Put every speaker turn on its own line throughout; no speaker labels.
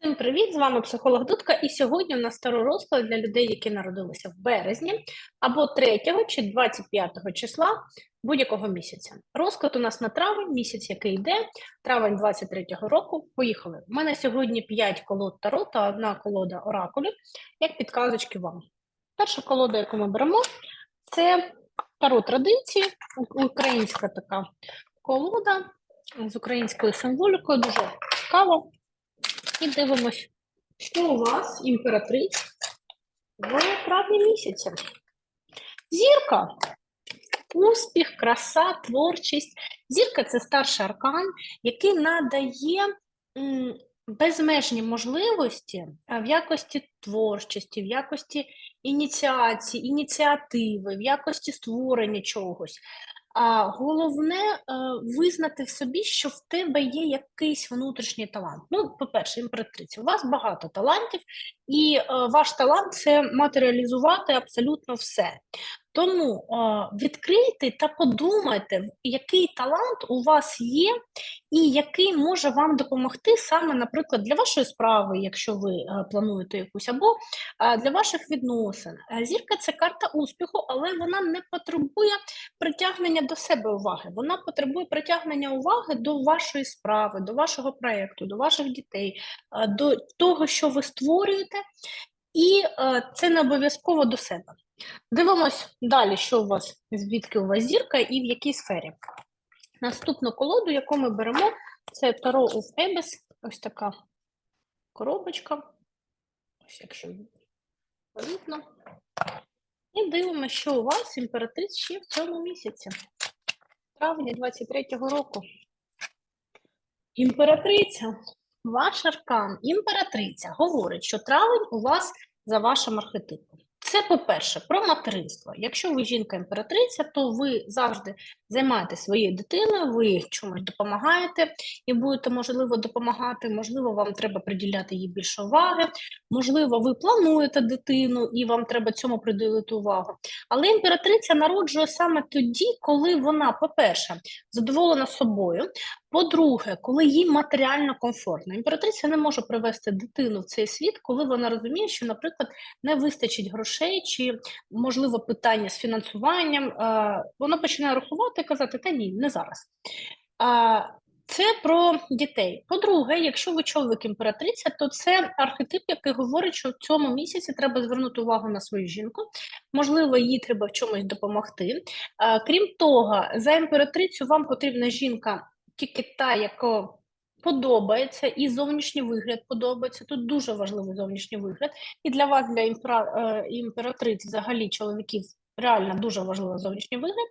Всім привіт! З вами психолог Дудка. І сьогодні у нас старий розклад для людей, які народилися в березні або 3 чи 25 числа будь-якого місяця. Розклад у нас на травень, місяць, який йде, травень 23-го року. Поїхали. У мене сьогодні 5 колод таро та одна колода оракулів, як підказочки вам. Перша колода, яку ми беремо, це таро традиції, українська така колода з українською символікою, дуже цікаво. І дивимось, що у вас імператриць в травні місяці. Зірка. Успіх, краса, творчість. Зірка це старший аркан, який надає безмежні можливості в якості творчості, в якості ініціації, ініціативи, в якості створення чогось. А головне е, визнати в собі, що в тебе є якийсь внутрішній талант. Ну, по-перше, імператриця, у вас багато талантів, і е, ваш талант це матеріалізувати абсолютно все. Тому відкрийте та подумайте, який талант у вас є, і який може вам допомогти саме, наприклад, для вашої справи, якщо ви е, плануєте якусь, або е, для ваших відносин. Е, Зірка це карта успіху, але вона не потребує притягнення до себе уваги. Вона потребує притягнення уваги до вашої справи, до вашого проєкту, до ваших дітей, до того, що ви створюєте, і е, це не обов'язково до себе. Дивимось далі, що у вас, звідки у вас зірка і в якій сфері. Наступну колоду, яку ми беремо, це Таро of Ебес, ось така коробочка. Ось якщо видно. І дивимося, що у вас імператриць ще в цьому місяці, травні 23-го року. Імператриця, ваш аркан, імператриця говорить, що травень у вас за вашим архетипом. Це, по-перше, про материнство. Якщо ви жінка-імператриця, то ви завжди займаєтесь своєю дитиною, ви чомусь допомагаєте і будете, можливо, допомагати, можливо, вам треба приділяти їй більше уваги, можливо, ви плануєте дитину і вам треба цьому приділити увагу. Але імператриця народжує саме тоді, коли вона, по-перше, задоволена собою, по-друге, коли їй матеріально комфортно. Імператриця не може привести дитину в цей світ, коли вона розуміє, що, наприклад, не вистачить грошей чи, можливо, питання з фінансуванням. Вона починає рахувати і казати, та ні, не зараз. А, Це про дітей. По-друге, якщо ви чоловік імператриця, то це архетип, який говорить, що в цьому місяці треба звернути увагу на свою жінку. Можливо, їй треба в чомусь допомогти. А, Крім того, за імператрицю вам потрібна жінка, тільки та, яка подобається, і зовнішній вигляд подобається. Тут дуже важливий зовнішній вигляд. І для вас, для е, імператриць, взагалі чоловіків, реально дуже важливий зовнішній вигляд.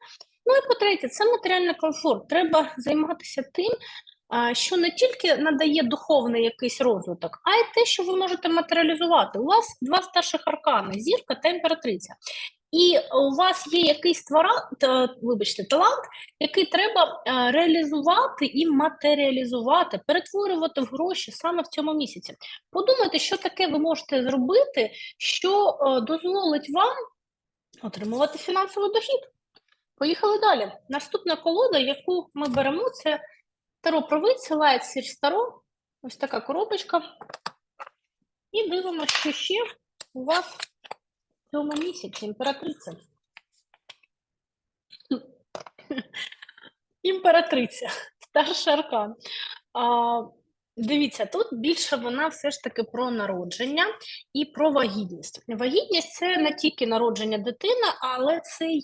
Ну і по-третє, це матеріальний комфорт. Треба займатися тим, що не тільки надає духовний якийсь розвиток, а й те, що ви можете матеріалізувати. У вас два старших аркани зірка та імператриця. І у вас є якийсь твара, та, вибачте, талант, який треба реалізувати і матеріалізувати, перетворювати в гроші саме в цьому місяці. Подумайте, що таке ви можете зробити, що е, дозволить вам отримувати фінансовий дохід. Поїхали далі. Наступна колода, яку ми беремо, це Таро Провидця, Light Search Таро. Ось така коробочка. І дивимося, що ще у вас в цьому місяці імператриця. Імператриця, старший аркан. А, дивіться, тут більше вона все ж таки про народження і про вагітність. Вагітність це не тільки народження дитини, але це й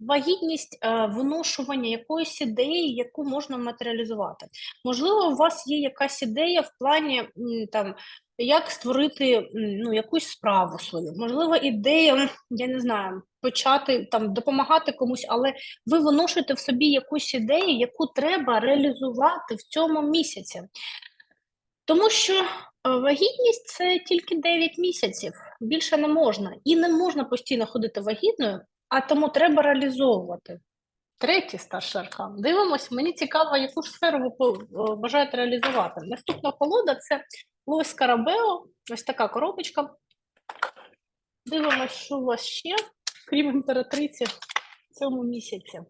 вагітність е, виношування якоїсь ідеї, яку можна матеріалізувати. Можливо, у вас є якась ідея в плані там. Як створити ну, якусь справу свою? Можливо, ідея, я не знаю, почати там допомагати комусь, але ви виношуєте в собі якусь ідею, яку треба реалізувати в цьому місяці. Тому що е, вагітність це тільки 9 місяців, більше не можна. І не можна постійно ходити вагітною, а тому треба реалізовувати. Третій старший аркан. Дивимось, мені цікаво, яку ж сферу ви е, бажаєте реалізувати. Наступна колода це Лось Карабео, ось така коробочка. Дивимось, що у вас ще, крім імператриці, в цьому місяці.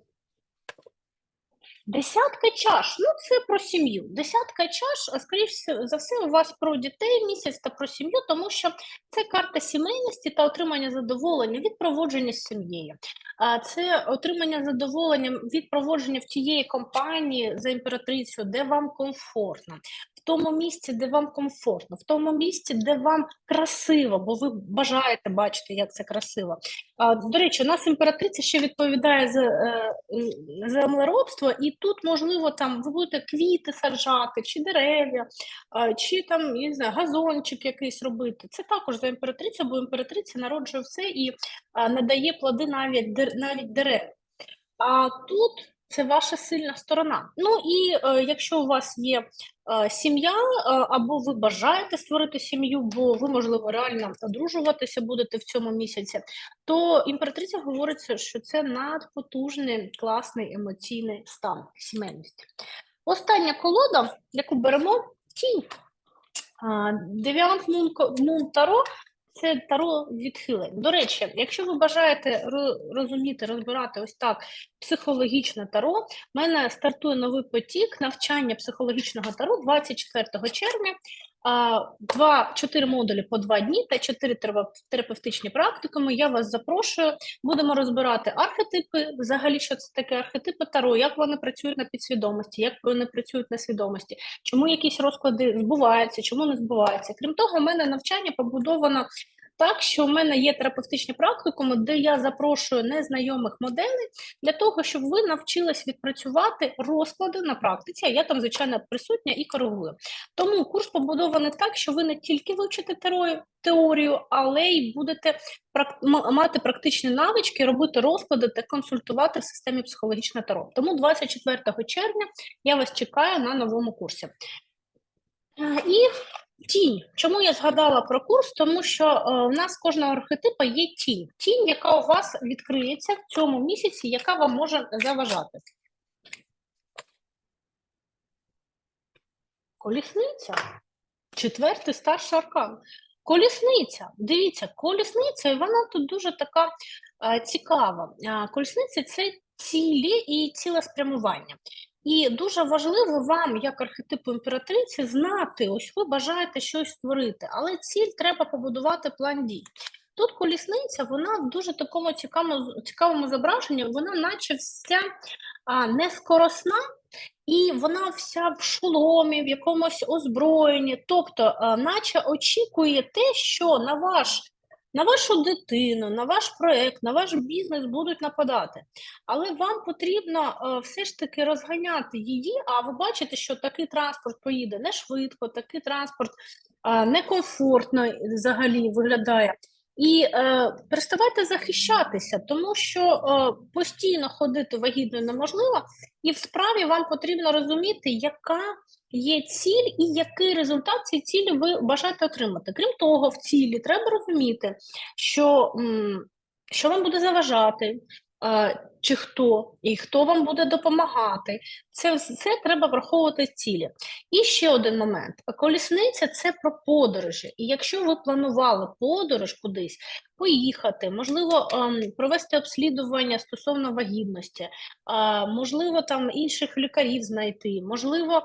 Десятка чаш, ну це про сім'ю. Десятка чаш, скоріш за все, у вас про дітей місяць та про сім'ю, тому що це карта сімейності та отримання задоволення від проводження з сім'єю. Це отримання задоволення від проводження в тієї компанії за імператрицю, де вам комфортно, тому місці, де вам комфортно, в тому місці, де вам красиво, бо ви бажаєте бачити, як це красиво. А, до речі, у нас імператриця ще відповідає за е, землеробство, і тут, можливо, там ви будете квіти саджати, чи дерев'я, а, чи там не знаю, газончик якийсь робити. Це також за імператрицю, бо імператриця народжує все і надає плоди навіть навіть дерев. А тут це ваша сильна сторона. Ну і е, якщо у вас є е, сім'я, е, або ви бажаєте створити сім'ю, бо ви, можливо, реально одружуватися будете в цьому місяці, то імператриця говориться, що це надпотужний, класний емоційний стан сімейності. Остання колода, яку беремо, тінь. А, Девіант Мун Таро це таро відхилень. До речі, якщо ви бажаєте розуміти, розбирати ось так психологічне таро, в мене стартує новий потік навчання психологічного таро 24 червня. Два чотири модулі по два дні та чотири терапев- терапевтичні практикуми. Я вас запрошую. Будемо розбирати архетипи. Взагалі, що це таке архетипи таро, як вони працюють на підсвідомості, як вони працюють на свідомості, чому якісь розклади збуваються, чому не збуваються. Крім того, у мене навчання побудовано так, що в мене є терапевтичні практикуми, де я запрошую незнайомих моделей для того, щоб ви навчились відпрацювати розклади на практиці. А я там, звичайно, присутня і коригую. Тому курс побудований так, що ви не тільки вивчите теорію, але й будете мати практичні навички, робити розклади та консультувати в системі психологічного таро. Тому 24 червня я вас чекаю на новому курсі. Е, І тінь. Чому я згадала про курс? Тому що е, у нас кожного архетипа є тінь. Тінь, яка у вас відкриється в цьому місяці, яка вам може заважати. Колісниця. Четвертий старший аркан. Колісниця. Дивіться, колісниця, і вона тут дуже така е, цікава. Е, колісниця це цілі і цілеспрямування. І дуже важливо вам, як архетипу імператриці, знати, ось ви бажаєте щось створити, але ціль треба побудувати план дій. Тут колісниця, вона в дуже такому цікавому, цікавому зображенні, вона наче вся а, нескоросна, і вона вся в шоломі, в якомусь озброєнні, тобто, а, наче очікує те, що на ваш. На вашу дитину, на ваш проект, на ваш бізнес будуть нападати. Але вам потрібно е, все ж таки розганяти її, а ви бачите, що такий транспорт поїде не швидко, такий транспорт е, некомфортно взагалі виглядає. І е, переставайте захищатися, тому що е, постійно ходити вагітною неможливо, і в справі вам потрібно розуміти, яка є ціль і який результат цієї цілі ви бажаєте отримати. Крім того, в цілі треба розуміти, що, м, що вам буде заважати, чи хто, і хто вам буде допомагати. Це все треба враховувати цілі. І ще один момент: колісниця це про подорожі. І якщо ви планували подорож кудись, поїхати, можливо, ем, провести обслідування стосовно вагітності, можливо, там інших лікарів знайти, можливо,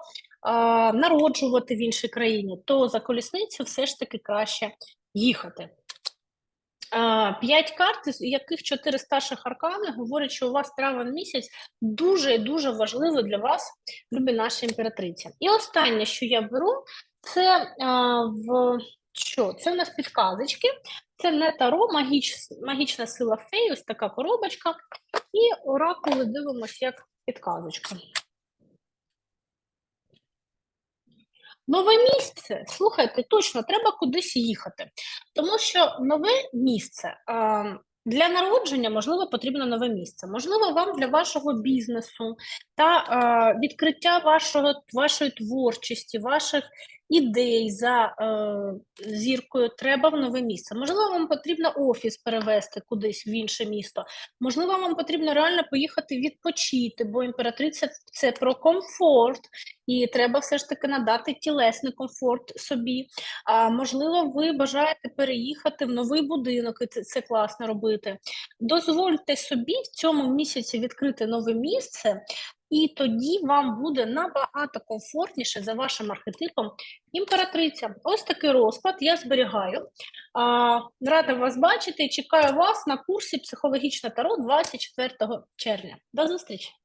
народжувати в іншій країні, то за колісницю все ж таки краще їхати. П'ять карт, з яких чотири старших аркани, говорять, що у вас травень місяць дуже і дуже важливий для вас, любі наші імператриці. І останнє, що я беру, це а, в що? Це у нас підказочки, це не таро, магіч, магічна сила фей, ось така коробочка. І оракули дивимося як підказочка. Нове місце, слухайте, точно треба кудись їхати, тому що нове місце Е для народження, можливо, потрібно нове місце. Можливо, вам для вашого бізнесу та е, відкриття вашого, вашої творчості, ваших ідей за е, зіркою треба в нове місце. Можливо, вам потрібно офіс перевести кудись в інше місто. Можливо, вам потрібно реально поїхати відпочити, бо імператриця це про комфорт, і треба все ж таки надати тілесний комфорт собі. А можливо, ви бажаєте переїхати в новий будинок, і це, це класно робити. Дозвольте собі в цьому місяці відкрити нове місце. І тоді вам буде набагато комфортніше за вашим архетипом імператриця. Ось такий розклад я зберігаю. А, рада вас бачити чекаю вас на курсі психологічне таро 24 червня. До зустрічі!